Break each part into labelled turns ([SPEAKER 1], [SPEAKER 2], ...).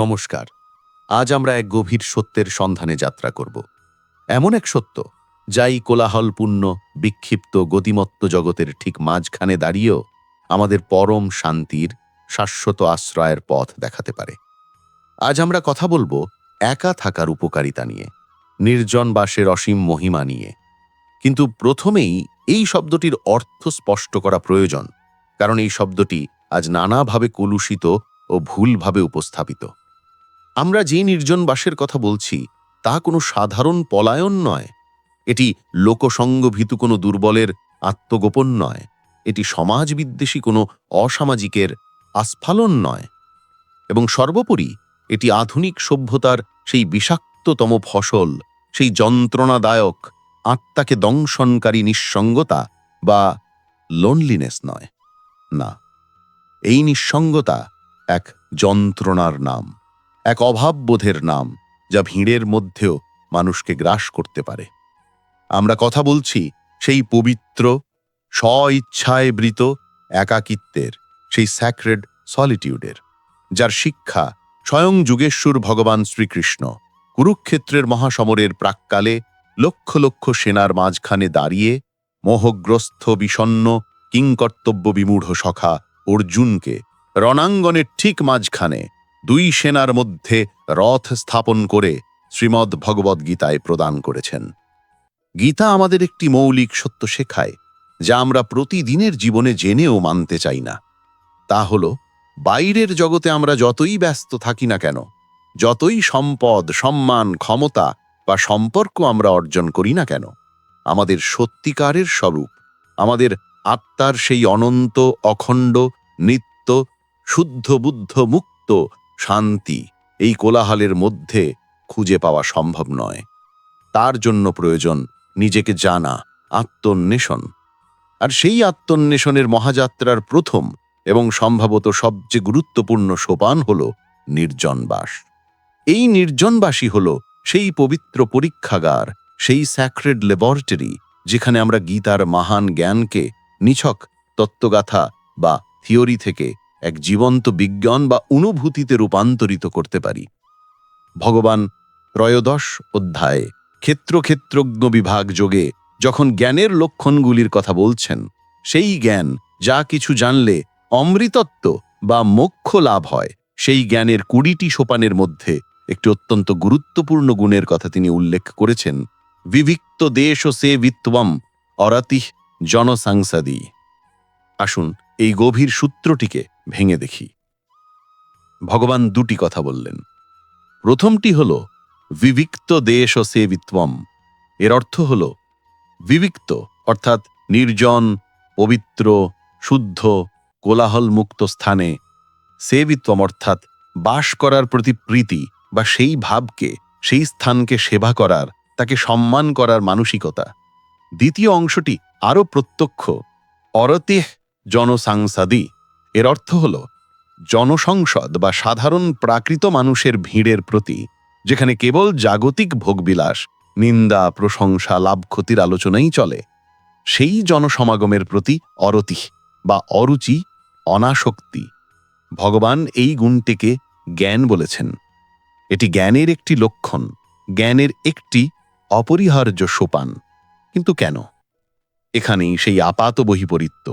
[SPEAKER 1] নমস্কার। আজ আমরা এক গভীর সত্যের সন্ধানে যাত্রা করব। এমন এক সত্য, যাই কোলাহলপূর্ণ, বিক্ষিপ্ত, গতিমত্ত জগতের ঠিক মাঝখানে দাঁড়িয়েও আমাদের পরম শান্তির, শাশ্বত আশ্রয়ের পথ দেখাতে পারে। আজ আমরা কথা বলব একা থাকার উপকারিতা নিয়ে, নির্জন বাসের অসীম মহিমা নিয়ে। কিন্তু প্রথমেই এই শব্দটির অর্থ স্পষ্ট করা প্রয়োজন, কারণ এই শব্দটি আজ নানাভাবে কলুষিত ও ভুলভাবে উপস্থাপিত। আমরা যে নির্জন বাসের কথা বলছি, তা কোনো সাধারণ পলায়ন নয়। এটি লোকসঙ্গভীতু কোনো দুর্বলের আত্মগোপন নয়। এটি সমাজবিদ্বেষী কোনো অসামাজিকের আস্ফালন নয়। এবং সর্বোপরি, এটি আধুনিক সভ্যতার সেই বিষাক্ততম ফসল, সেই যন্ত্রণাদায়ক, আত্মাকে দংশনকারী নিঃসঙ্গতা বা লোনলিনেস নয়। না, এই নিঃসঙ্গতা এক যন্ত্রণার নাম। এক অভাববোধের নাম যা ভিড়ের মধ্যেও মানুষকে গ্রাস করতে পারে। আমরা কথা বলছি সেই পবিত্র স্ব ইচ্ছায় বৃত একাকিত্বের, সেই স্যাক্রেড সলিটিউডের যার শিক্ষা স্বয়ং যুগেশ্বর ভগবান শ্রীকৃষ্ণ কুরুক্ষেত্রের মহাসমরের প্রাককালে লক্ষ লক্ষ সেনার মাঝখানে দাঁড়িয়ে মোহগ্রস্ত বিষণ্ন কিংকর্তব্য বিমূঢ় সখা অর্জুনকে রণাঙ্গনের ঠিক মাঝখানে দুই সেনার মধ্যে রথ স্থাপন করে শ্রীমদ্ ভগবদ্গীতায় প্রদান করেছেন। গীতা আমাদের একটি মৌলিক সত্য শেখায়, যা আমরা প্রতিদিনের জীবনে জেনেও মানতে চাই না। তা হল, বাইরের জগতে আমরা যতই ব্যস্ত থাকি না কেন, যতই সম্পদ, সম্মান, ক্ষমতা বা সম্পর্ক আমরা অর্জন করি না কেন, আমাদের সত্যিকারের স্বরূপ, আমাদের আত্মার সেই অনন্ত, অখণ্ড, নিত্য, শুদ্ধ, বুদ্ধ, মুক্ত শান্তি এই কোলাহলের মধ্যে খুঁজে পাওয়া সম্ভব নয়। তার জন্য প্রয়োজন নিজেকে জানা, আত্মন্বেষণ। আর সেই আত্মন্বেষণের মহাযাত্রার প্রথম এবং সম্ভবত সবচেয়ে গুরুত্বপূর্ণ সোপান হল নির্জনবাস। এই নির্জনবাসী হল সেই পবিত্র পরীক্ষাগার, সেই স্যাক্রেড ল্যাবরেটরি যেখানে আমরা গীতার মহান জ্ঞানকে নিছক তত্ত্বগাথা বা থিওরি থেকে এক জীবন্ত বিজ্ঞান বা অনুভূতিতে রূপান্তরিত করতে পারি। ভগবান ত্রয়োদশ অধ্যায়ে ক্ষেত্রক্ষেত্রজ্ঞ বিভাগ যোগে যখন জ্ঞানের লক্ষণগুলির কথা বলছেন, সেই জ্ঞান যা কিছু জানলে অমৃতত্ব বা মোক্ষ লাভ হয়, সেই জ্ঞানের কুড়িটি সোপানের মধ্যে একটি অত্যন্ত গুরুত্বপূর্ণ গুণের কথা তিনি উল্লেখ করেছেন, বিভিক্ত দেশ ও সে বিত্বম অরাতিহ জনসাংসাদী। আসুন, এই গভীর সূত্রটিকে ভেঙে দেখি। ভগবান দুটি কথা বললেন। প্রথমটি হল, বিবিক্ত দেশ ও সেবিত্বম। এর অর্থ হল, বিবিক্ত অর্থাৎ নির্জন, পবিত্র, শুদ্ধ, কোলাহলমুক্ত স্থানে। সেবিত্বম অর্থাৎ বাস করার প্রতি প্রীতি বা সেই ভাবকে, সেই স্থানকে সেবা করার, তাকে সম্মান করার মানসিকতা। দ্বিতীয় অংশটি আরও প্রত্যক্ষ, অরতেহ জনসাংসাদি। এর অর্থ হল জনসংসদ বা সাধারণ প্রাকৃত মানুষের ভিড়ের প্রতি, যেখানে কেবল জাগতিক ভোগবিলাস, নিন্দা, প্রশংসা, লাভ ক্ষতির আলোচনাই চলে, সেই জনসমাগমের প্রতি অরতি বা অরুচি, অনাসক্তি। ভগবান এই গুণটিকে জ্ঞান বলেছেন। এটি জ্ঞানের একটি লক্ষণ, জ্ঞানের একটি অপরিহার্য সোপান। কিন্তু কেন? এখানেই সেই আপাত বহিপরিত্য।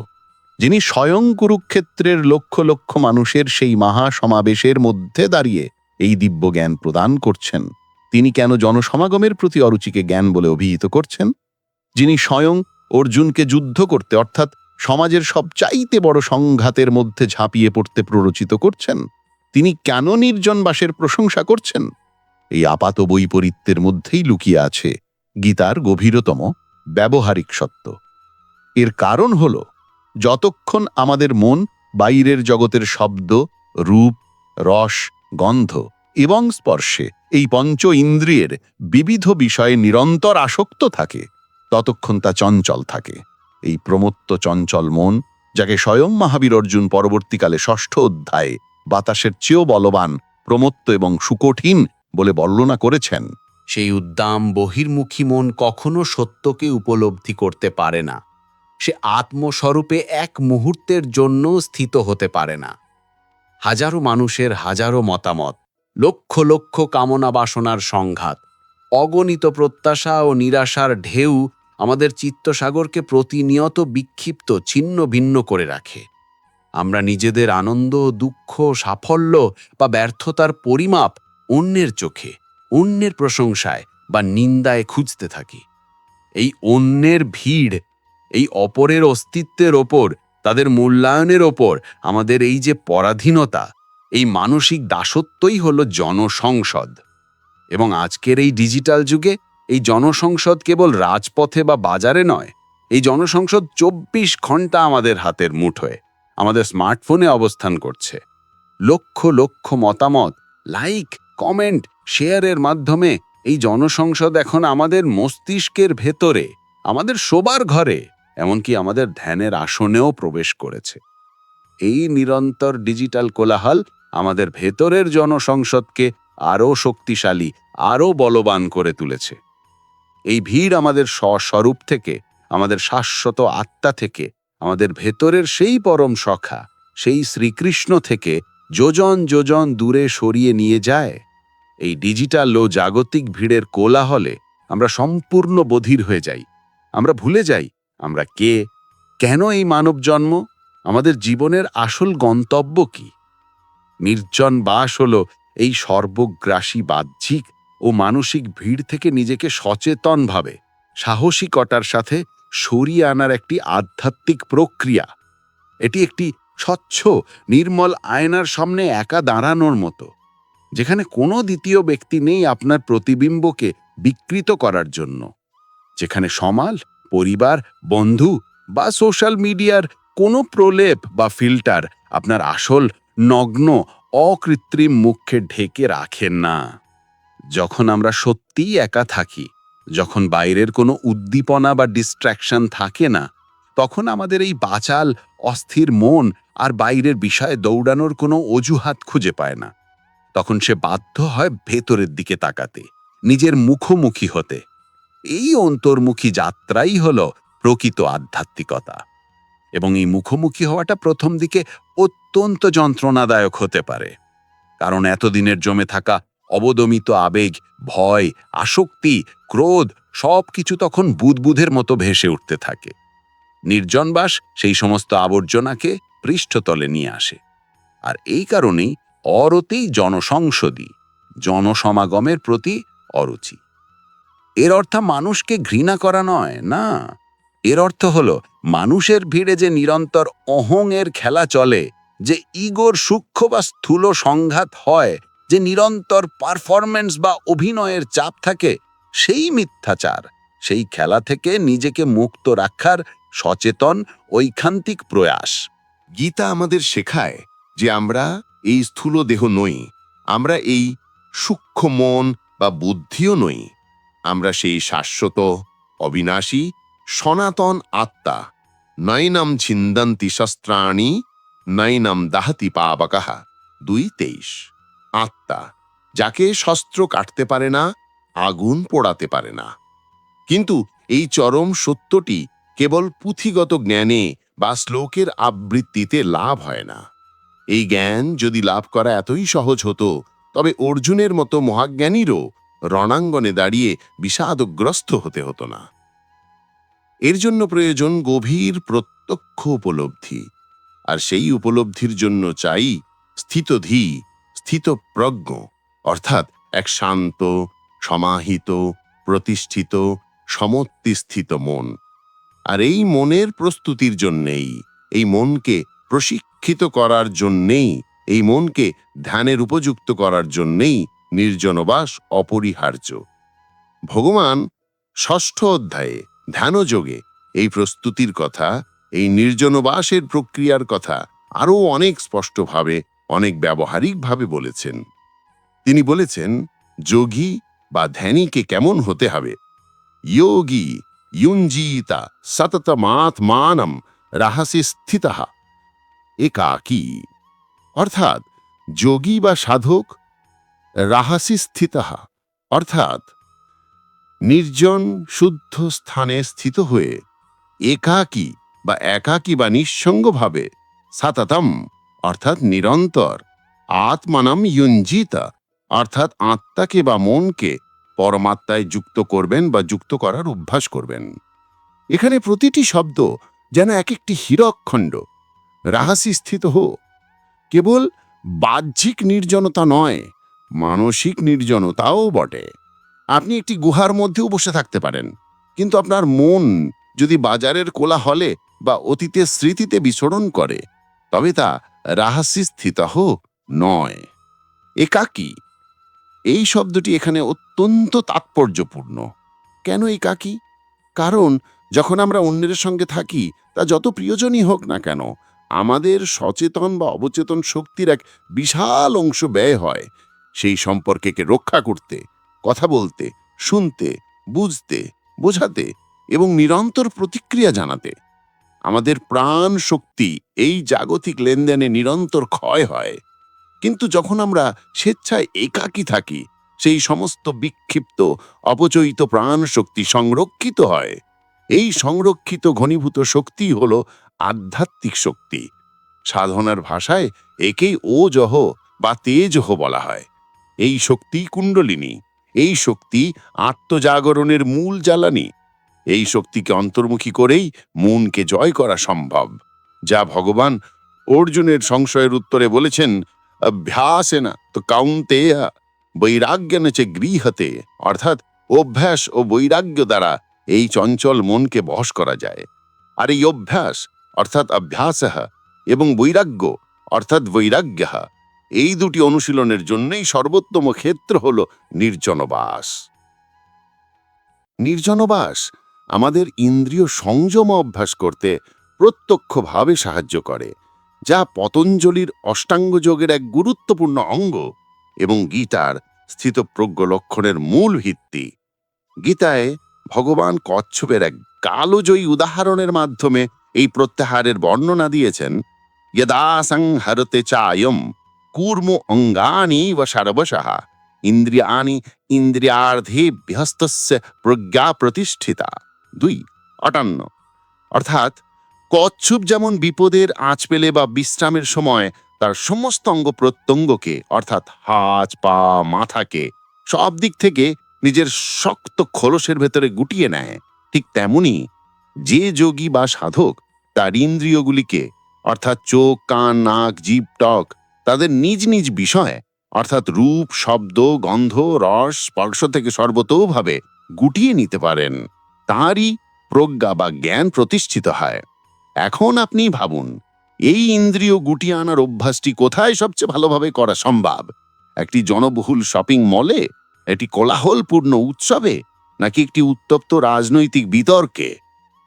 [SPEAKER 1] যিনি স্বয়ং কুরুক্ষেত্রের লক্ষ লক্ষ মানুষের সেই মহা সমাবেশের মধ্যে দাঁড়িয়ে এই দিব্য জ্ঞান প্রদান করছেন। তিনি কেন জনসমাগমের প্রতি অরুচিকে জ্ঞান বলে অভিহিত করছেন? যিনি স্বয়ং অর্জুনকে যুদ্ধ করতে, অর্থাৎ সমাজের সবচাইতে বড় সংঘাতের মধ্যে ঝাঁপিয়ে পড়তে প্ররোচিত করছেন, তিনি কেন নির্জনবাসের প্রশংসা করছেন? এই আপাত বৈপরীত্যের মধ্যেই লুকিয়ে আছে গীতার গভীরতম ব্যবহারিক সত্য। এর কারণ হল যতক্ষণ আমাদের মন বাইরের জগতের শব্দ, রূপ, রস, গন্ধ এবং স্পর্শে এই পঞ্চ ইন্দ্রিয়ের বিবিধ বিষয়ে নিরন্তর আসক্ত থাকে, ততক্ষণ তা চঞ্চল থাকে। এই প্রমত্ত চঞ্চল মন, যাকে স্বয়ং মহাবীর অর্জুন পরবর্তীকালে ষষ্ঠ অধ্যায়ে বাতাসের চেয়েও বলবান, প্রমত্ত এবং সুকঠিন বলে বর্ণনা করেছেন।
[SPEAKER 2] সেই উদ্দাম বহির্মুখী মন কখনো সত্যকে উপলব্ধি করতে পারে না। সে আত্মস্বরূপে এক মুহূর্তের জন্য স্থিত হতে পারে না। হাজারো মানুষের হাজারো মতামত,
[SPEAKER 1] লক্ষ লক্ষ কামনা বাসনার সংঘাত, অগণিত প্রত্যাশা ও নিরাশার ঢেউ আমাদের চিত্তসাগরকে প্রতিনিয়ত বিক্ষিপ্ত, ছিন্ন ভিন্ন করে রাখে। আমরা নিজেদের আনন্দ, দুঃখ, সাফল্য বা ব্যর্থতার পরিমাপ অন্যের চোখে, অন্যের প্রশংসায় বা নিন্দায় খুঁজতে থাকি। এই অন্যের ভিড় এই অপরের অস্তিত্বের ওপর, তাদের মূল্যায়নের ওপর, আমাদের এই যে পরাধীনতা, এই মানসিক দাসত্বই হল জনসংসদ। এবং আজকের এই ডিজিটাল যুগে, এই জনসংসদ কেবল রাজপথে বা বাজারে নয়, এই জনসংসদ চব্বিশ ঘণ্টা আমাদের হাতের মুঠোয়, আমাদের স্মার্টফোনে অবস্থান করছে। লক্ষ লক্ষ মতামত, লাইক, কমেন্ট, শেয়ারের মাধ্যমে এই জনসংসদ এখন আমাদের মস্তিষ্কের ভেতরে, আমাদের শোবার ঘরে। এমনকি আমাদের ধ্যানের আসনেও প্রবেশ করেছে। এই নিরন্তর ডিজিটাল কোলাহল আমাদের ভেতরের জনসংসদকে আরও শক্তিশালী, আরও বলবান করে তুলেছে। এই ভিড় আমাদের স্বস্বরূপ থেকে, আমাদের শাশ্বত আত্মা থেকে, আমাদের ভেতরের সেই পরম সখা, সেই শ্রীকৃষ্ণ থেকে যোজন যোজন দূরে সরিয়ে নিয়ে যায়। এই ডিজিটাল ও জাগতিক ভিড়ের কোলাহলে আমরা সম্পূর্ণ বধির হয়ে যাই। আমরা ভুলে যাই আমরা কে? কেন এই মানব জন্ম আমাদের জীবনের আসল গন্তব্য কি? নির্জন বাস হল এই সর্বগ্রাসী বাহ্যিক ও মানসিক ভিড় থেকে নিজেকে সচেতনভাবে সাহসিকতার সাথে সরিয়ে আনার একটি আধ্যাত্মিক প্রক্রিয়া। এটি একটি স্বচ্ছ, নির্মল আয়নার সামনে একা দাঁড়ানোর মতো, যেখানে কোনো দ্বিতীয় ব্যক্তি নেই আপনার প্রতিবিম্বকে বিকৃত করার জন্য, যেখানে সমাল পরিবার, বন্ধু বা সোশ্যাল মিডিয়ার কোনো প্রলেপ বা ফিল্টার আপনার আসল, নগ্ন, অকৃত্রিম মুখকে ঢেকে রাখেন না। যখন আমরা সত্যিই একা থাকি, যখন বাইরের কোনো উদ্দীপনা বা ডিস্ট্র্যাকশন থাকে না, তখন আমাদের এই বাচাল, অস্থির মন আর বাইরের বিষয়ে দৌড়ানোর কোনো অজুহাত খুঁজে পায় না। তখন সে বাধ্য হয় ভেতরের দিকে তাকাতে, নিজের মুখোমুখি হতে। এই অন্তর্মুখী যাত্রাই হল প্রকৃত আধ্যাত্মিকতা। এবং এই মুখোমুখি হওয়াটা প্রথম দিকে অত্যন্ত যন্ত্রণাদায়ক হতে পারে। কারণ এতদিনের জমে থাকা অবদমিত আবেগ, ভয়, আসক্তি, ক্রোধ সব কিছু তখন বুদবুধের মতো ভেসে উঠতে থাকে। নির্জনবাস সেই সমস্ত আবর্জনাকে পৃষ্ঠতলে নিয়ে আসে। আর এই কারণেই অরতেই জনসংসদী, জনসমাগমের প্রতি অরুচি। এর অর্থ মানুষকে ঘৃণা করা নয়, না। এর অর্থ হল, মানুষের ভিড়ে যে নিরন্তর অহংয়ের খেলা চলে, যে ইগোর সূক্ষ্ম বা স্থূল সংঘাত হয়, যে নিরন্তর পারফরম্যান্স বা অভিনয়ের চাপ থাকে, সেই মিথ্যাচার, সেই খেলা থেকে নিজেকে মুক্ত রাখার সচেতন, ঐকান্তিক প্রয়াস।
[SPEAKER 3] গীতা আমাদের শেখায় যে আমরা এই স্থূল দেহ নই, আমরা এই সূক্ষ্ম মন বা বুদ্ধিও নই। আমরা সেই শাশ্বত, অবিনাশী, সনাতন আত্মা। নয়নম ছিন্দন্তি শস্ত্রাণি নয়নম দাহতি পাবকাহা। দুই তেইশ। আত্মা, যাকে শস্ত্র কাটতে পারে না, আগুন পোড়াতে পারে না। কিন্তু এই চরম সত্যটি কেবল পুঁথিগত জ্ঞানে বা শ্লোকের আবৃত্তিতে লাভ হয় না। এই জ্ঞান যদি লাভ করা এতই সহজ হতো, তবে অর্জুনের মতো মহাজ্ঞানীরও রণাঙ্গনে দাঁড়িয়ে বিষাদগ্রস্ত হতে হতো না। এর জন্য প্রয়োজন গভীর প্রত্যক্ষ উপলব্ধি, আর সেই উপলব্ধির জন্য চাই স্থিতধী স্থিতপ্রজ্ঞ অর্থাৎ এক শান্ত, সমাহিত, প্রতিষ্ঠিত সমত্তিস্থিত মন। আর এই মনের প্রস্তুতির জন্যেই, এই মনকে প্রশিক্ষিত করার জন্যেই, এই মনকে ধ্যানের উপযুক্ত করার জন্যেই নির্জনবাস অপরিহার্য। ভগবান ষষ্ঠ অধ্যায়ে ধ্যানযোগে এই প্রস্তুতির কথা, এই নির্জনবাসের প্রক্রিয়ার কথা আরও অনেক স্পষ্টভাবে, অনেক ব্যবহারিকভাবে বলেছেন। তিনি বলেছেন, যোগী বা ধ্যানীকে কেমন হতে হবে? যোগী ইউঞ্জিতা সততমাত্মানম রাহাসে স্থিতাহা একাকী। অর্থাৎ যোগী বা সাধক রাহাসি স্থিত অর্থাৎ নির্জন শুদ্ধ স্থানে স্থিত হয়ে একাকী বা একাকী বা নিঃসঙ্গভাবে সাততম, অর্থাৎ নিরন্তর, আত্মানম ইউঞ্জিত অর্থাৎ আত্মাকে বা মনকে পরমাত্মায় যুক্ত করবেন বা যুক্ত করার অভ্যাস করবেন। এখানে প্রতিটি শব্দ যেন এক একটি হীরকখণ্ড রাহাসি স্থিত হো কেবল বাহ্যিক নির্জনতা নয় মানসিক নির্জনতাও বটে। আপনি একটি গুহার মধ্যেও বসে থাকতে পারেন, কিন্তু আপনার মন যদি বাজারের কোলাহলে বা অতীতের স্মৃতিতে বিচরণ করে, তবে তা রাহাসি স্থিত নয়। একাকী, এই শব্দটি এখানে অত্যন্ত তাৎপর্যপূর্ণ। কেন একাকী? কারণ যখন আমরা অন্যের সঙ্গে থাকি, তা যত প্রিয়জনই হোক না কেন, আমাদের সচেতন বা অবচেতন শক্তির এক বিশাল অংশ ব্যয় হয় সেই সম্পর্কেকে রক্ষা করতে, কথা বলতে, শুনতে, বুঝতে, বোঝাতে এবং নিরন্তর প্রতিক্রিয়া জানাতে। আমাদের প্রাণ শক্তি এই জাগতিক লেনদেনে নিরন্তর ক্ষয় হয়। কিন্তু যখন আমরা স্বেচ্ছায় একাকী থাকি, সেই সমস্ত বিক্ষিপ্ত, অপচয়িত প্রাণ শক্তি সংরক্ষিত হয়। এই সংরক্ষিত ঘনীভূত শক্তি হল আধ্যাত্মিক শক্তি। সাধনার ভাষায় একেই ওজহ বা তেজহ বলা হয়। এই শক্তি কুণ্ডলিনী, এই শক্তি আত্মজাগরণের মূল জ্বালানি। এই শক্তিকে অন্তর্মুখী করেই মনকে জয় করা সম্ভব, যা ভগবান অর্জুনের সংশয়ের উত্তরে বলেছেন, অভ্যাসেনা তো কাউন্তেয়, বৈরাগ্যেন চে গৃহতে। অর্থাৎ অভ্যাস ও বৈরাগ্য দ্বারা এই চঞ্চল মনকে বশ করা যায়। আর এই অভ্যাস, অর্থাৎ অভ্যাস এবং বৈরাগ্য, অর্থাৎ বৈরাগ্য এই দুটি অনুশীলনের জন্যই সর্বোত্তম ক্ষেত্র হল নির্জনবাস। নির্জনবাস আমাদের ইন্দ্রিয় সংযম অভ্যাস করতে প্রত্যক্ষভাবে সাহায্য করে, যা পতঞ্জলির অষ্টাঙ্গ যোগের এক গুরুত্বপূর্ণ অঙ্গ এবং গীতার স্থিতপ্রজ্ঞ লক্ষণের মূল ভিত্তি। গীতায় ভগবান কচ্ছপের এক কালোজয়ী উদাহরণের মাধ্যমে এই প্রত্যাহারের বর্ণনা দিয়েছেন যদাসং হরতে চায়ম কূর্ম অঙ্গানি ব সর্বশঃ ইন্দ্রিয়ানি ইন্দ্রিয়ার্ধেভ্যস্তস্য প্রজ্ঞা প্রতিষ্ঠিতা দুই অটান্ন অর্থাৎ কচ্ছপ যেমন বিপদের আঁচ পেলে বা বিশ্রামের সময় তার সমস্ত অঙ্গ প্রত্যঙ্গকে অর্থাৎ হাত পা মাথাকে সব দিক থেকে নিজের শক্ত খোলসের ভেতরে গুটিয়ে নেয় ঠিক তেমনি যে যোগী বা সাধক তার ইন্দ্রিয়গুলিকে অর্থাৎ চোখ কান নাক জিভ টক তাদের নিজ নিজ বিষয়, অর্থাৎ রূপ, শব্দ, গন্ধ, রস, স্পর্শ থেকে সর্বতোভাবে গুটিয়ে নিতে পারেন। তাঁরই প্রজ্ঞা বা জ্ঞান প্রতিষ্ঠিত হয়। এখন আপনি ভাবুন, এই ইন্দ্রিয় গুটিয়ে আনার অভ্যাসটি কোথায় সবচেয়ে ভালোভাবে করা সম্ভব? একটি জনবহুল শপিং মলে? একটি কোলাহলপূর্ণ উৎসবে? নাকি একটি উত্তপ্ত রাজনৈতিক বিতর্কে?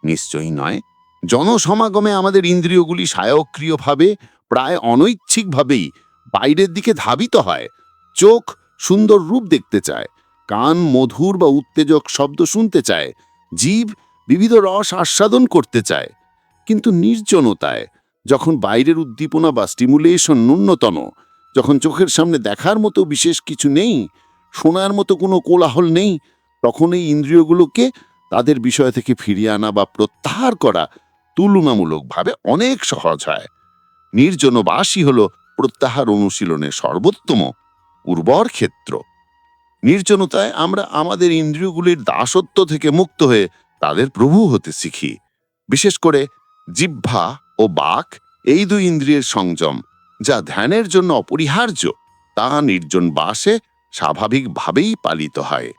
[SPEAKER 3] নিশ্চয়ই নয়। জনসমাগমে আমাদের ইন্দ্রিয়গুলি স্বয়ক্রিয়ভাবে প্রায় অনৈচ্ছিকভাবেই বাইরের দিকে ধাবিত হয়, চোখ সুন্দর রূপ দেখতে চায়, কান মধুর বা উত্তেজক শব্দ শুনতে চায়, জীব বিবিধ রস আস্বাদন করতে চায়। কিন্তু নির্জনতায়, যখন বাইরের উদ্দীপনা বা স্টিমুলেশন ন্যূনতম, যখন চোখের সামনে দেখার মতো বিশেষ কিছু নেই, শোনার মতো কোনো কোলাহল নেই, তখন এই ইন্দ্রিয়গুলোকে তাদের বিষয় থেকে ফিরিয়ে আনা বা প্রত্যাহার করা তুলনামূলকভাবে অনেক সহজ হয়। নির্জনবাসী হল প্রত্যাহার অনুশীলনের সর্বোত্তম উর্বর ক্ষেত্র। নির্জনতায় আমরা আমাদের ইন্দ্রিয়গুলির দাসত্ব থেকে মুক্ত হয়ে তাদের প্রভু হতে শিখি। বিশেষ করে জিহ্বা ও বাক এই দুই ইন্দ্রিয়ের সংযম, যা ধ্যানের জন্য অপরিহার্য, তা নির্জন বাসে স্বাভাবিকভাবেই পালিত হয়।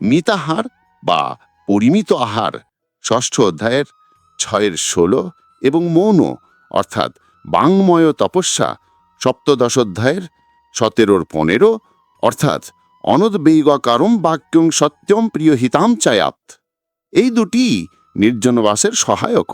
[SPEAKER 3] মিতাহার বা পরিমিত আহার ষষ্ঠ অধ্যায়ের ছয়ের ষোলো এবং মৌন, অর্থাৎ বাংময় তপস্যা সপ্তদশ অধ্যায়ের সতেরোর পনেরো, অর্থাৎ অনদবেগকারম বাক্যং সত্যম প্রিয় হিতাম চায়াত এই দুটি নির্জনবাসের সহায়ক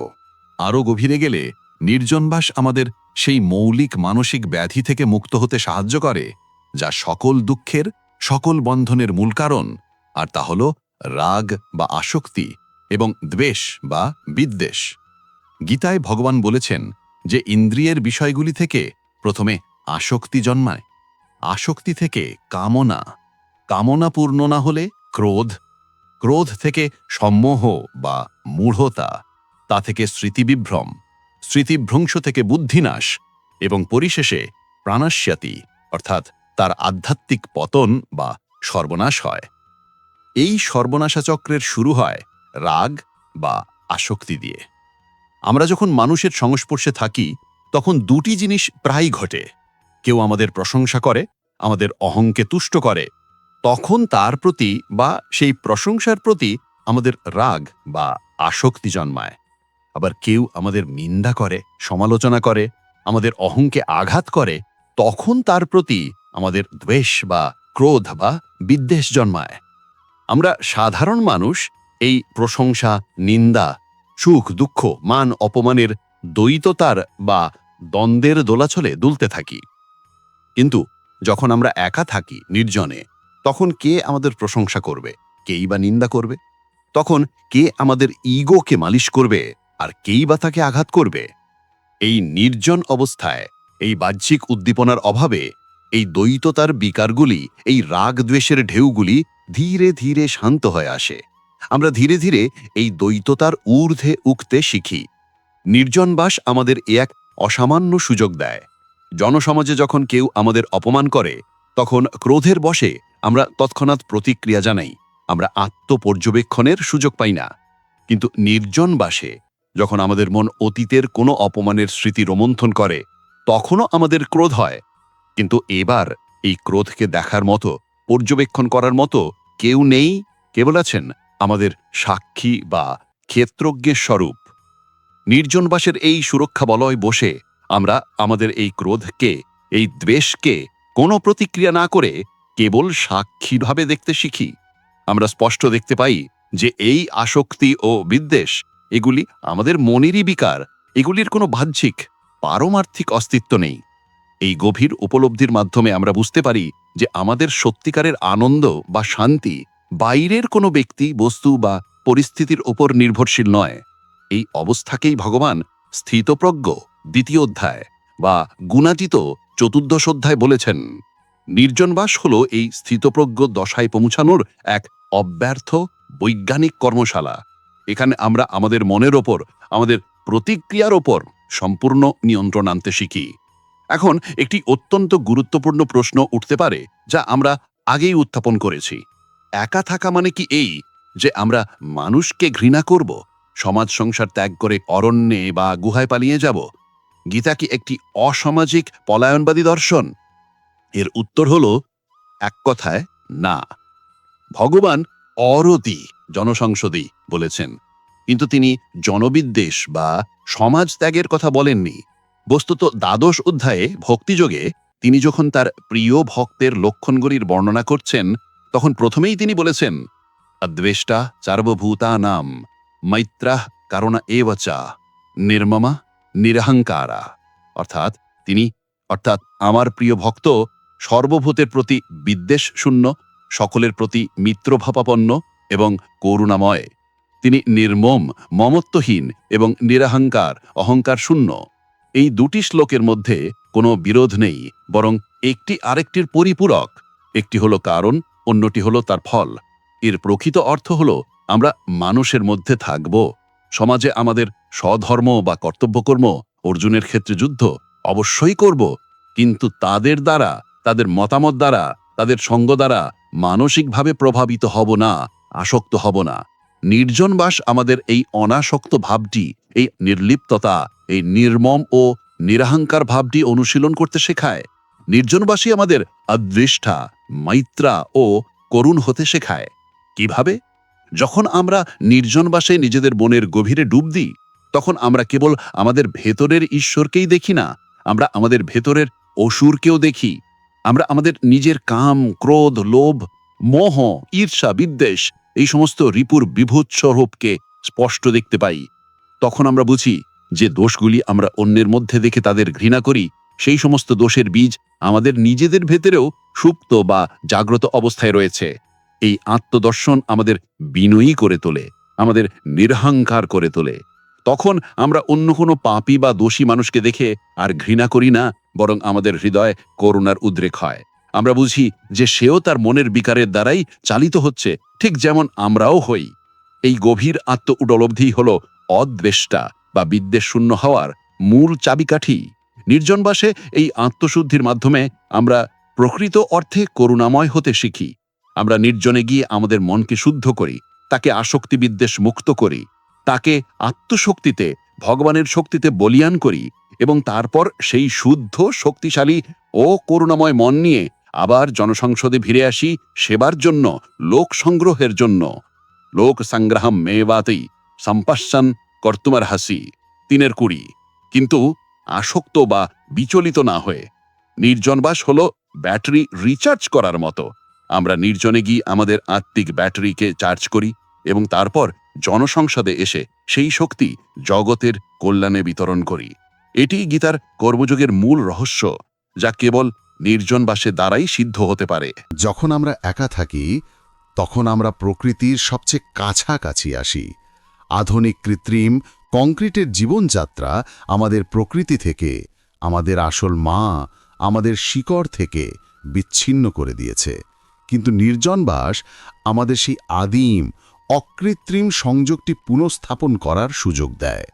[SPEAKER 4] আরও গভীরে গেলে নির্জনবাস আমাদের সেই মৌলিক মানসিক ব্যাধি থেকে মুক্ত হতে সাহায্য করে, যা সকল দুঃখের, সকল বন্ধনের মূল কারণ, আর তা হল রাগ বা আসক্তি এবং দ্বেষ বা বিদ্বেষ। গীতায় ভগবান বলেছেন যে ইন্দ্রিয়ের বিষয়গুলি থেকে প্রথমে আসক্তি জন্মায়, আসক্তি থেকে কামনা কামনা পূর্ণ না হলে ক্রোধ ক্রোধ থেকে সম্মোহ বা মূঢ়তা, তা থেকে স্মৃতিবিভ্রম, স্মৃতিভ্রংশ থেকে বুদ্ধিনাশ এবং পরিশেষে প্রাণাস্যাতি, অর্থাৎ
[SPEAKER 1] তার আধ্যাত্মিক পতন বা সর্বনাশ হয়। এই সর্বনাশাচক্রের শুরু হয় রাগ বা আসক্তি দিয়ে। আমরা যখন মানুষের সংস্পর্শে থাকি, তখন দুটি জিনিস প্রায় ঘটে। কেউ আমাদের প্রশংসা করে, আমাদের অহংকে তুষ্ট করে। তখন তার প্রতি বা সেই প্রশংসার প্রতি আমাদের রাগ বা আসক্তি জন্মায়। আবার কেউ আমাদের নিন্দা করে, সমালোচনা করে, আমাদের অহংকে আঘাত করে, তখন তার প্রতি আমাদের দ্বেষ বা ক্রোধ বা বিদ্বেষ জন্মায়। আমরা সাধারণ মানুষ এই প্রশংসা, নিন্দা সুখ, দুঃখ, মান অপমানের দ্বৈততার বা দ্বন্দ্বের দোলাচলে দুলতে থাকি। কিন্তু যখন আমরা একা থাকি নির্জনে, তখন কে আমাদের প্রশংসা করবে? কেই বা নিন্দা করবে? তখন কে আমাদের ইগোকে মালিশ করবে আর কেই বা তাকে আঘাত করবে? এই নির্জন অবস্থায়, এই বাহ্যিক উদ্দীপনার অভাবে, এই দ্বৈততার বিকারগুলি, এই রাগ দ্বেষের ঢেউগুলি ধীরে ধীরে শান্ত হয়ে আসে। আমরা ধীরে ধীরে এই দ্বৈততার ঊর্ধ্বে উঠতে শিখি। নির্জনবাস আমাদের এ এক অসামান্য সুযোগ দেয়। জনসমাজে যখন কেউ আমাদের অপমান করে, তখন ক্রোধের বশে আমরা তৎক্ষণাৎ প্রতিক্রিয়া জানাই। আমরা আত্মপর্যবেক্ষণের সুযোগ পাই না। কিন্তু নির্জন বাসে যখন আমাদের মন অতীতের কোনো অপমানের স্মৃতি রোমন্থন করে, তখনও আমাদের ক্রোধ হয়। কিন্তু এবার এই ক্রোধকে দেখার মতো, পর্যবেক্ষণ করার মতো কেউ নেই, কেবল আছেন আমাদের সাক্ষী বা ক্ষেত্রজ্ঞের স্বরূপ। নির্জনবাসের এই সুরক্ষা বলয় বসে আমরা আমাদের এই ক্রোধকে, এই দ্বেষকে কোনো প্রতিক্রিয়া না করে কেবল সাক্ষীভাবে দেখতে শিখি। আমরা স্পষ্ট দেখতে পাই যে এই আসক্তি ও বিদ্বেষ, এগুলি আমাদের মনেরই বিকার, এগুলির কোনো বাহ্যিক, পারমার্থিক অস্তিত্ব নেই। এই গভীর উপলব্ধির মাধ্যমে আমরা বুঝতে পারি যে আমাদের সত্যিকারের আনন্দ বা শান্তি বাইরের কোনো ব্যক্তি, বস্তু বা পরিস্থিতির ওপর নির্ভরশীল নয়। এই অবস্থাকেই ভগবান স্থিতপ্রজ্ঞ দ্বিতীয় অধ্যায় বা গুণাতীত চতুর্দশ অধ্যায় বলেছেন। নির্জনবাস হল এই স্থিতপ্রজ্ঞ দশায় পৌঁছানোর এক অব্যর্থ বৈজ্ঞানিক কর্মশালা। এখানে আমরা আমাদের মনের ওপর, আমাদের প্রতিক্রিয়ার ওপর সম্পূর্ণ নিয়ন্ত্রণ আনতে শিখি। এখন একটি অত্যন্ত গুরুত্বপূর্ণ প্রশ্ন উঠতে পারে, যা আমরা আগেই উত্থাপন করেছি। একা থাকা মানে কি এই যে আমরা মানুষকে ঘৃণা করব, সমাজ সংসার ত্যাগ করে অরণ্যে বা গুহায় পালিয়ে যাব? গীতা কি একটি অসামাজিক পলায়নবাদী দর্শন? এর উত্তর হল, এক কথায়, না। ভগবান অরতি, জনসংসদী বলেছেন। কিন্তু তিনি জনবিদ্বেষ বা সমাজ ত্যাগের কথা বলেননি। বস্তুত দ্বাদশ অধ্যায়ে ভক্তিযোগে তিনি যখন তার প্রিয় ভক্তের লক্ষণগুলির বর্ণনা করছেন তখন প্রথমেই তিনি বলেছেন, অদ্বেষ্টা চার্বভূতা নাম মৈত্রাহ কারণা এবচা, নির্মমা নিরহংকারা। অর্থাৎ তিনি, অর্থাৎ আমার প্রিয় ভক্ত সর্বভূতের প্রতি বিদ্বেষ শূন্য সকলের প্রতি মিত্রভাবাপন্ন এবং করুণাময়। তিনি নির্মম, মমত্বহীন এবং নিরাহংকার অহংকার শূন্য এই দুটি শ্লোকের মধ্যে কোনো বিরোধ নেই, বরং একটি আরেকটির পরিপূরক। একটি হলো কারণ অন্যটি হলো তার ফল। এর প্রকৃত অর্থ হলো, আমরা মানুষের মধ্যে থাকব। সমাজে আমাদের স্বধর্ম বা কর্তব্যকর্ম অর্জুনের ক্ষেত্রে যুদ্ধ অবশ্যই করব। কিন্তু তাদের দ্বারা, তাদের মতামত দ্বারা, তাদের সঙ্গ দ্বারা মানসিকভাবে প্রভাবিত হব না, আসক্ত হব না। নির্জনবাস আমাদের এই অনাসক্ত ভাবটি, এই নির্লিপ্ততা, এই নির্মম ও নিরাহংকার ভাবটি অনুশীলন করতে শেখায়। নির্জনবাসী আমাদের অদৃষ্ঠা মৈত্রা ও করুণ হতে শেখায়। কীভাবে? যখন আমরা নির্জনবাসে নিজেদের মনের গভীরে ডুব দিই, তখন আমরা কেবল আমাদের ভেতরের ঈশ্বরকেই দেখি না, আমরা আমাদের ভেতরের অসুরকেও দেখি। আমরা আমাদের নিজের কাম, ক্রোধ, লোভ, মোহ, ঈর্ষা, বিদ্বেষ, এই সমস্ত রিপুর বিভৎস রূপকে স্পষ্ট দেখতে পাই। তখন আমরা বুঝি যে দোষগুলি আমরা অন্যের মধ্যে দেখে তাদের ঘৃণা করি সেই সমস্ত দোষের বীজ আমাদের নিজেদের ভেতরেও সুপ্ত বা জাগ্রত অবস্থায় রয়েছে। এই আত্মদর্শন আমাদের বিনয়ী করে তোলে, আমাদের নিরহংকার করে তোলে। তখন আমরা অন্য কোনো পাপী বা দোষী মানুষকে দেখে আর ঘৃণা করি না, বরং আমাদের হৃদয় করুণার উদ্রেক হয়। আমরা বুঝি যে সেও তার মনের বিকারের দ্বারাই চালিত হচ্ছে, ঠিক যেমন আমরাও হই। এই গভীর আত্ম উপলব্ধি হল অদ্বেষ্টা বা বিদ্বেষ শূন্য হওয়ার মূল চাবিকাঠি। নির্জনবাসে এই আত্মশুদ্ধির মাধ্যমে আমরা
[SPEAKER 4] প্রকৃত অর্থে করুণাময় হতে শিখি। আমরা নির্জনে গিয়ে আমাদের মনকে শুদ্ধ করি, তাকে আসক্তি বিদ্বেষ মুক্ত করি, তাকে আত্মশক্তিতে, ভগবানের শক্তিতে বলিয়ান করি এবং তারপর সেই শুদ্ধ, শক্তিশালী ও করুণাময় মন নিয়ে আবার জনসংসদে ফিরে আসি সেবার জন্য, লোক সংগ্রহের জন্য। লোক সংগ্রাহম মেবাতেই সম্পাসন কর্তুমার হাসি তিনের কুড়ি। কিন্তু আসক্ত বা বিচলিত না হয়ে। নির্জনবাস হল ব্যাটারি রিচার্জ করার মতো। আমরা নির্জনে গিয়ে আমাদের আত্মিক ব্যাটারিকে চার্জ করি এবং তারপর জনসংসদে এসে সেই শক্তি জগতের কল্যাণে বিতরণ করি। এটি গীতার কর্মযোগের মূল রহস্য, যা কেবল নির্জনবাসে দ্বারাই সিদ্ধ হতে পারে।
[SPEAKER 1] যখন আমরা একা থাকি, তখন আমরা প্রকৃতির সবচেয়ে কাছাকাছি আসি। আধুনিক কৃত্রিম কংক্রিটের জীবনযাত্রা আমাদের প্রকৃতি থেকে, আমাদের আসল মা, আমাদের শিকড় থেকে বিচ্ছিন্ন করে দিয়েছে। কিন্তু নির্জনবাস আমাদের সেই আদিম, অকৃত্রিম সংযোগটি পুনঃস্থাপন করার সুযোগ দেয়।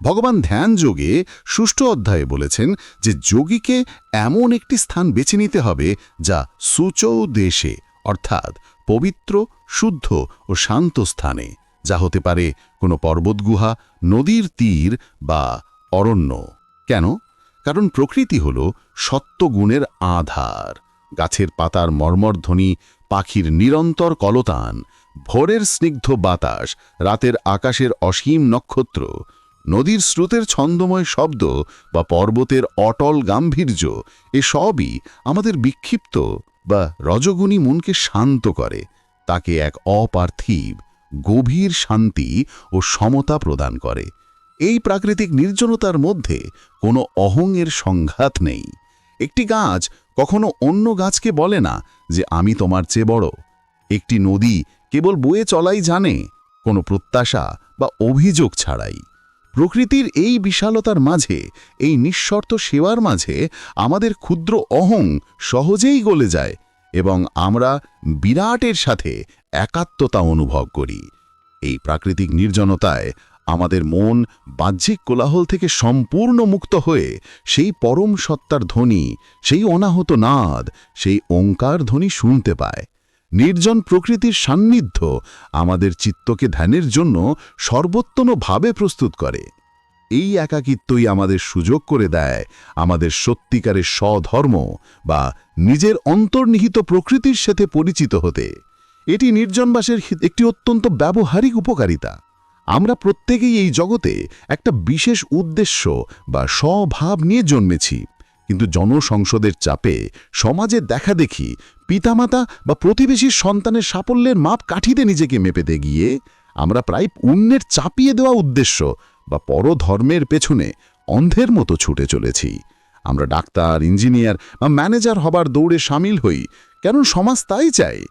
[SPEAKER 1] ভগবান ধ্যান যোগে সুষ্ঠু অধ্যায়ে বলেছেন যে যোগীকে এমন একটি স্থান বেছে নিতে হবে যা সুচৌ দেশে অর্থাৎ পবিত্র, শুদ্ধ ও শান্ত স্থানে যা হতে পারে কোনো পর্বতগুহা নদীর তীর বা অরণ্য। কেন? কারণ প্রকৃতি হল সত্যগুণের আধার। গাছের পাতার মর্মরধ্বনি পাখির নিরন্তর কলতান, ভোরের স্নিগ্ধ বাতাস, রাতের আকাশের অসীম নক্ষত্র, নদীর স্রোতের ছন্দময় শব্দ বা পর্বতের অটল গাম্ভীর্য, এসবই আমাদের বিক্ষিপ্ত বা রজগুণী মনকে শান্ত করে, তাকে এক অপার্থিব গভীর শান্তি ও সমতা প্রদান করে। এই প্রাকৃতিক নির্জনতার মধ্যে কোনো অহংয়ের সংঘাত নেই। একটি গাছ কখনো অন্য গাছকে বলে না যে আমি তোমার চেয়ে বড়। একটি নদী কেবল বয়ে চলাই জানে, কোনো প্রত্যাশা বা অভিযোগ ছাড়াই। প্রকৃতির এই বিশালতার মাঝে, এই নিঃশর্ত সেবার মাঝে আমাদের ক্ষুদ্র অহং সহজেই গলে যায় এবং আমরা বিরাটের সাথে একাত্মতা অনুভব করি। এই প্রাকৃতিক নির্জনতায় আমাদের মন বাহ্যিক কোলাহল থেকে সম্পূর্ণ মুক্ত হয়ে সেই পরম সত্তার ধ্বনি, সেই অনাহত নাদ, সেই ওঙ্কার ধ্বনি শুনতে পায়। নির্জন প্রকৃতির সান্নিধ্য আমাদের চিত্তকে ধ্যানের জন্য সর্বোত্তমভাবে প্রস্তুত করে। এই একাকিত্বই আমাদের সুযোগ করে দেয় আমাদের সত্যিকারের স্বধর্ম বা নিজের অন্তর্নিহিত প্রকৃতির সাথে পরিচিত হতে। এটি নির্জনবাসের একটি অত্যন্ত ব্যবহারিক উপকারিতা। আমরা প্রত্যেকেই এই জগতে একটা বিশেষ উদ্দেশ্য বা স্বভাব নিয়ে জন্মেছি। কিন্তু জনসংসদের চাপে সমাজে দেখা দেখি পিতামাতা বা প্রতিবেশীর সন্তানের সাফল্যের মাপ কাঠিতে নিজেকে মেপেতে গিয়ে আমরা প্রায় অন্যের চাপিয়ে দেওয়া উদ্দেশ্য বা পরধর্মের পেছনে অন্ধের মতো ছুটে চলেছি। আমরা ডাক্তার, ইঞ্জিনিয়ার বা ম্যানেজার হবার দৌড়ে সামিল হই কারণ সমাজ তাই চায়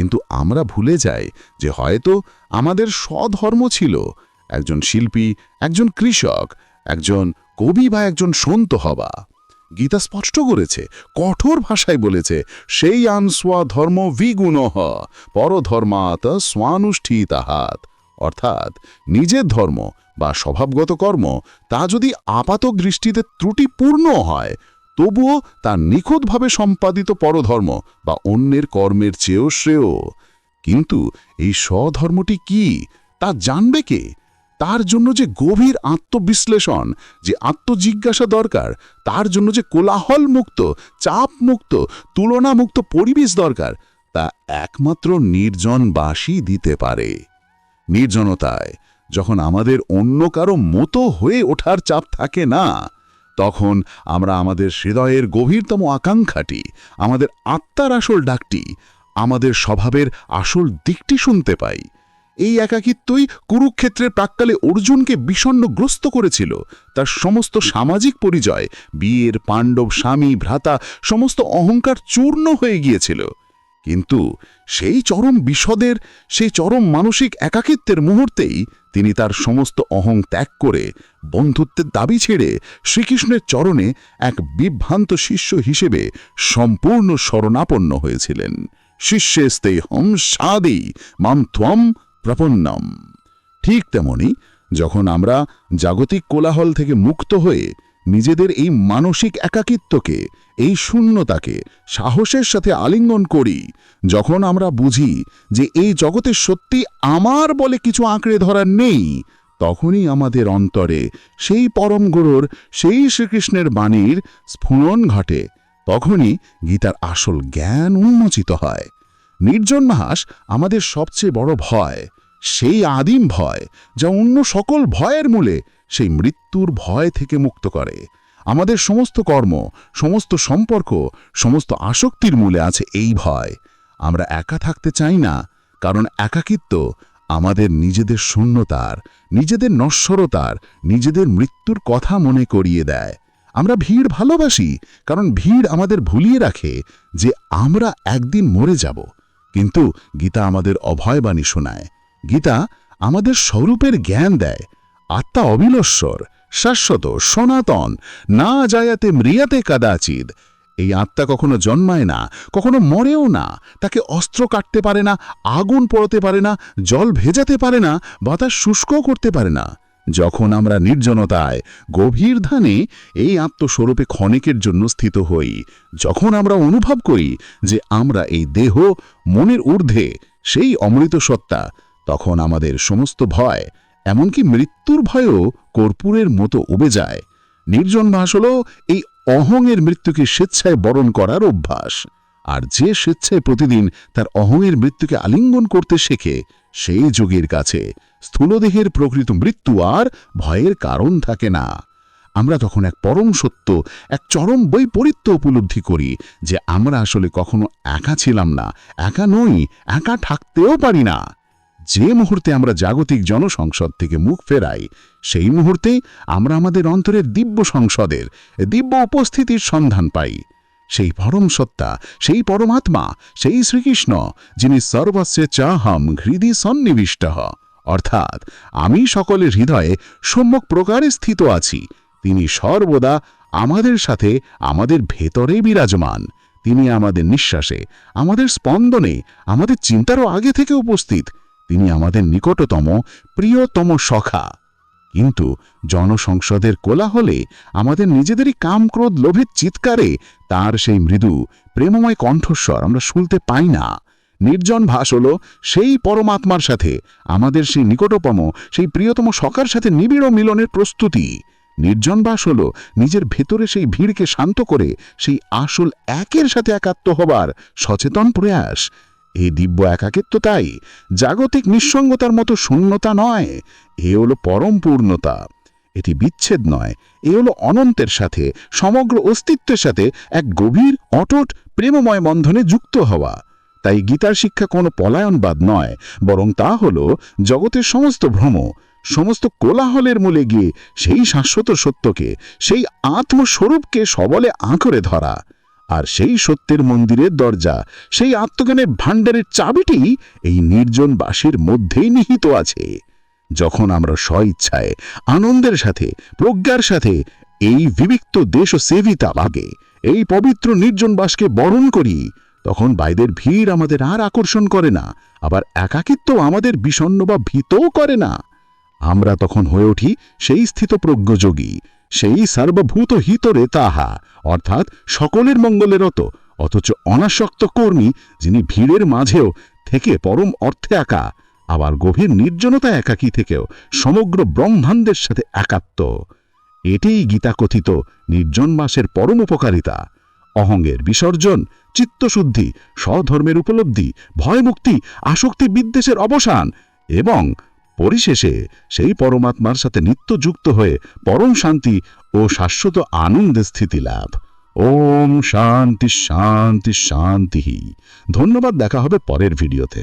[SPEAKER 1] কিন্তু আমরা ভুলে যাই যে হয়তো আমাদের স্বধর্ম ছিল। একজন শিল্পী, একজন কৃষক, একজন কবি বা একজন সন্ত হবা গীতা স্পষ্ট করেছে, কঠোর ভাষায় বলেছে, সেই আন স্বধর্ম বিগুণহ পরধর্মাত স্বানুষ্ঠিতাহাত। অর্থাৎ নিজের ধর্ম বা স্বভাবগত কর্ম তা যদি আপাত দৃষ্টিতে ত্রুটিপূর্ণ হয় তবুও তা নিখুঁতভাবে সম্পাদিত পরধর্ম বা অন্যের কর্মের চেয়েও শ্রেয়। কিন্তু এই স্বধর্মটি কি, তা জানবে কে? তার জন্য যে গভীর আত্মবিশ্লেষণ, যে আত্মজিজ্ঞাসা দরকার, তার জন্য যে কোলাহল মুক্ত চাপ মুক্ত তুলনামুক্ত পরিবেশ দরকার, তা একমাত্র নির্জনবাসী দিতে পারে। নির্জনতায়, যখন আমাদের অন্য কারও মতো হয়ে ওঠার চাপ থাকে না তখন আমরা আমাদের হৃদয়ের গভীরতম আকাঙ্ক্ষাটি, আমাদের আত্মার আসল ডাকটি, আমাদের স্বভাবের আসল দিকটি শুনতে পাই। এই একাকিত্বই কুরুক্ষেত্রের প্রাককালে অর্জুনকে বিষণ্ণগ্রস্ত করেছিল। তার সমস্ত সামাজিক পরিচয় বিয়ের পাণ্ডব, স্বামী, ভ্রাতা, সমস্ত অহংকার চূর্ণ হয়ে গিয়েছিল। কিন্তু সেই চরম বিশদের, সেই চরম মানসিক একাকিত্বের মুহূর্তেই তিনি তার সমস্ত অহং ত্যাগ করে বন্ধুত্বের দাবি ছেড়ে শ্রীকৃষ্ণের চরণে এক বিভ্রান্ত শিষ্য হিসেবে সম্পূর্ণ শরণাপন্ন হয়েছিলেন। শিষ্যেস্তে হম সাদি মাম ত্বম প্রপন্নম। ঠিক তেমনি যখন আমরা জাগতিক কোলাহল থেকে মুক্ত হয়ে নিজেদের এই মানসিক একাকিত্বকে, এই শূন্যতাকে, সাহসের সাথে আলিঙ্গন করি। যখন আমরা বুঝি যে এই জগতে সত্যি আমার বলে কিছু আঁকড়ে ধরার নেই, তখনই আমাদের অন্তরে সেই পরম গুরুর, সেই শ্রীকৃষ্ণের বাণীর স্ফুরণ ঘটে। তখনই গীতার আসল জ্ঞান উন্মোচিত হয়। নির্জন মাস আমাদের সবচেয়ে বড় ভয়, সেই আদিম ভয় যা অন্য সকল ভয়ের মূলে সেই মৃত্যুর ভয় থেকে মুক্ত করে। আমাদের সমস্ত কর্ম, সমস্ত সম্পর্ক, সমস্ত আসক্তির মূলে আছে এই ভয়। আমরা একা থাকতে চাই না, কারণ একাকিত্ব আমাদের নিজেদের শূন্যতার, নিজেদের নশ্বরতার, নিজেদের মৃত্যুর কথা মনে করিয়ে দেয়। আমরা ভিড় ভালোবাসি, কারণ ভিড় আমাদের ভুলিয়ে রাখে যে আমরা একদিন মরে যাব। কিন্তু গীতা আমাদের অভয়বাণী শোনায়। গীতা আমাদের স্বরূপের জ্ঞান দেয়। আত্মা অবিনশ্বর শাশ্বত, সনাতন, না যায়াতে মৃয়াতে কাদাচিদ এই আত্মা কখনো জন্মায় না, কখনো মরেও না, তাকে অস্ত্র কাটতে পারে না, আগুন পড়তে পারে না, জল ভেজাতে পারে না, বাতাস শুষ্কও করতে পারে না। যখন আমরা নির্জনতায়, গভীর ধানে এই আত্মস্বরূপে ক্ষণিকের জন্য স্থিত হই, যখন আমরা অনুভব করি যে আমরা এই দেহ, মনের ঊর্ধ্বে, সেই অমৃত সত্তা, তখন আমাদের সমস্ত ভয় এমনকি মৃত্যুর ভয়ও কর্পূরের মতো উবে যায়। নির্জন বাস হল এই অহংয়ের মৃত্যুকে স্বেচ্ছায় বরণ করার অভ্যাস। আর যে স্বেচ্ছায় প্রতিদিন তার অহংয়ের মৃত্যুকে আলিঙ্গন করতে শেখে, সেই যুগের কাছে স্থূলদেহের প্রকৃত মৃত্যু আর ভয়ের কারণ থাকে না। আমরা তখন এক পরম সত্য, এক চরম বৈপরীত্য উপলব্ধি করি যে আমরা আসলে কখনো একা ছিলাম না, একা নই, একা থাকতেও পারি না। যে মুহূর্তে আমরা জাগতিক জনসংসদ থেকে মুখ ফেরাই, সেই মুহূর্তে আমরা আমাদের অন্তরের দিব্য সংসদের, দিব্য উপস্থিতির সন্ধান পাই। সেই পরম সত্তা, সেই পরমাত্মা, সেই শ্রীকৃষ্ণ, যিনি সর্বস্বে চাহম হৃদি সন্নিবিষ্ট। অর্থাৎ আমি সকলের হৃদয়ে সম্যক প্রকারে স্থিত আছি। তিনি সর্বদা আমাদের সাথে, আমাদের ভেতরে বিরাজমান। তিনি আমাদের নিঃশ্বাসে, আমাদের স্পন্দনে, আমাদের চিন্তারও আগে থেকে উপস্থিত। তিনি আমাদের নিকটতম, প্রিয়তম সখা। কিন্তু জনসংসদের কোলাহলে আমাদের নিজেদেরই কামক্রোধ, লোভের চিৎকারে তার সেই মৃদু, প্রেমময় কণ্ঠস্বর আমরা শুনতে পাই না। নির্জন ভাস হল সেই পরমাত্মার সাথে আমাদের সেই নিকটতম, সেই প্রিয়তম সখার সাথে নিবিড় মিলনের প্রস্তুতি। নির্জন বাস হল নিজের ভেতরে সেই ভিড়কে শান্ত করে সেই আসল একের সাথে একাত্ম হবার সচেতন প্রয়াস। এই দিব্য একাকিত্ব তাই জাগতিক নিঃসঙ্গতার মতো শূন্যতা নয়, এ হলো পরম পূর্ণতা। এটি বিচ্ছেদ নয়, এ হলো অনন্তের সাথে, সমগ্র অস্তিত্বের সাথে এক গভীর, অটট, প্রেমময় বন্ধনে যুক্ত হওয়া। তাই গীতার শিক্ষা কোনো পলায়নবাদ নয়, বরং তা হল জগতের সমস্ত ভ্রম, সমস্ত কোলাহলের মূলে গিয়ে সেই শাশ্বত সত্যকে, সেই আত্মস্বরূপকে সবলে আঁকড়ে ধরা। আর সেই সত্যের মন্দিরের দরজা, সেই আত্মজ্ঞানের ভাণ্ডারের চাবিটি এই নির্জন বাসের মধ্যেই নিহিত আছে। যখন আমরা স্বইচ্ছায়, আনন্দের সাথে, প্রজ্ঞার সাথে এই বিবিক্ত দেশ ও সেবিতা লাগে, এই পবিত্র নির্জন বাসকে বরণ করি, তখন বাইদের ভিড় আমাদের আর আকর্ষণ করে না, আবার একাকিত্ব আমাদের বিষণ্ণ বা ভীতও করে না। আমরা তখন হয়ে উঠি সেই স্থিত প্রজ্ঞযোগী সেই সর্বভূত হিতরে তাহা অর্থাৎ সকলের মঙ্গলেরত অথচ অনাসক্ত কর্মী যিনি ভিড়ের মাঝেও থেকে পরম অর্থে একা, আবার গভীর নির্জনতা একাকী থেকেও সমগ্র ব্রহ্মাণ্ডের সাথে একাত্ম। এটাই গীতাকথিত নির্জন মাসের পরম উপকারিতা। অহঙ্গের বিসর্জন, চিত্তশুদ্ধি, স্বধর্মের উপলব্ধি, ভয়মুক্তি আসক্তি বিদ্বেষের অবসান এবং পরিশেষে সেই পরমাত্মার সাথে নিত্য যুক্ত হয়ে পরম শান্তি ও শাশ্বত আনন্দে স্থিতি লাভ। ওম শান্তি শান্তি শান্তি। ধন্যবাদ, দেখা হবে পরের ভিডিওতে।